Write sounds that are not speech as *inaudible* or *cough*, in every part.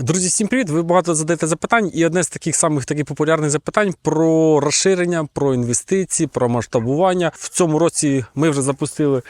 Друзі, всім привіт! Ви багато задаєте запитань, і одне з таких самих таких популярних запитань про розширення, про інвестиції, про масштабування. В цьому році ми вже запустили.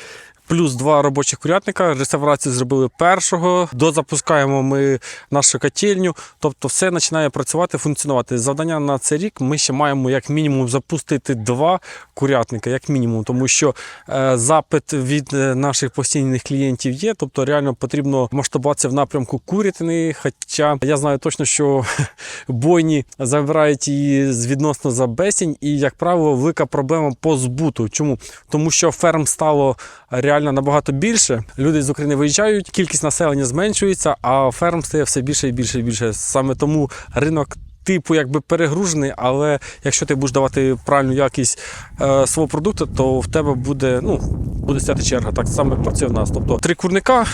Плюс два робочих курятника. Реставрацію зробили першого. Дозапускаємо ми нашу котельню. Тобто, все починає працювати, функціонувати. Завдання на цей рік ми ще маємо як мінімум запустити два курятника, як мінімум, тому що е, запит від е, наших постійних клієнтів є. Тобто, реально потрібно масштабуватися в напрямку курятини. Хоча я знаю точно, що *laughs* бойні забирають її відносно за безцінь, і, як правило, велика проблема по збуту. Чому? Тому що ферм стало реально набагато більше. Люди з України виїжджають, кількість населення зменшується, а ферм стає все більше і більше і більше. Саме тому ринок. Типу, якби перегружений, але якщо ти будеш давати правильну якість е, свого продукту, то в тебе буде, ну, буде стояти черга. Так саме працює в нас. Тобто три курника,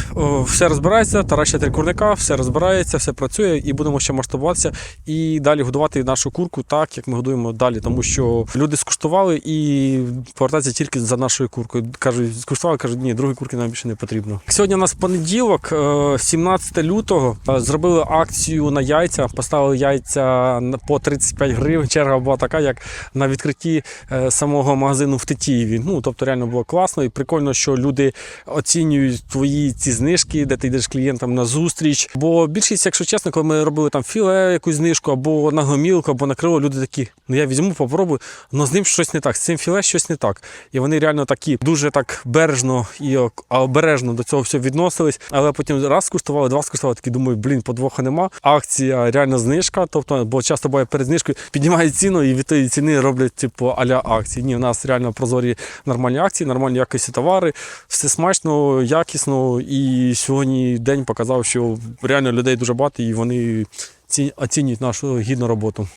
все розбирається, Тарас ще три курника, все розбирається, все працює, і будемо ще масштабуватися і далі годувати нашу курку так, як ми годуємо далі. Тому що люди скуштували і повертаються тільки за нашою куркою. Кажуть, скуштували, кажуть, ні, другої курки нам більше не потрібно. Сьогодні у нас понеділок, е, 17 лютого. Е, Зробили акцію на яйця, поставили яйця по 35 гривень. Черга була така, як на відкритті е, самого магазину в Тетіїві. Ну тобто реально було класно і прикольно, що люди оцінюють твої ці знижки, де ти йдеш клієнтам на зустріч. Бо більшість, якщо чесно, коли ми робили там філе, якусь знижку, або на гомілку, або на крило, люди такі, ну я візьму, попробую, але з ним щось не так, з цим філе щось не так. І вони реально такі дуже так бережно і обережно до цього всього відносились. Але потім раз скуштували, два скуштували, такі думаю, блін, подвоха нема. Акція реально знижка. Тобто, бо часто буває перед знижкою піднімають ціну і від тієї ціни роблять типу аля акції. Ні, у нас реально прозорі нормальні акції, нормальні якості товари, все смачно, якісно. І сьогодні день показав, що реально людей дуже багато, і вони ці- оцінюють нашу гідну роботу.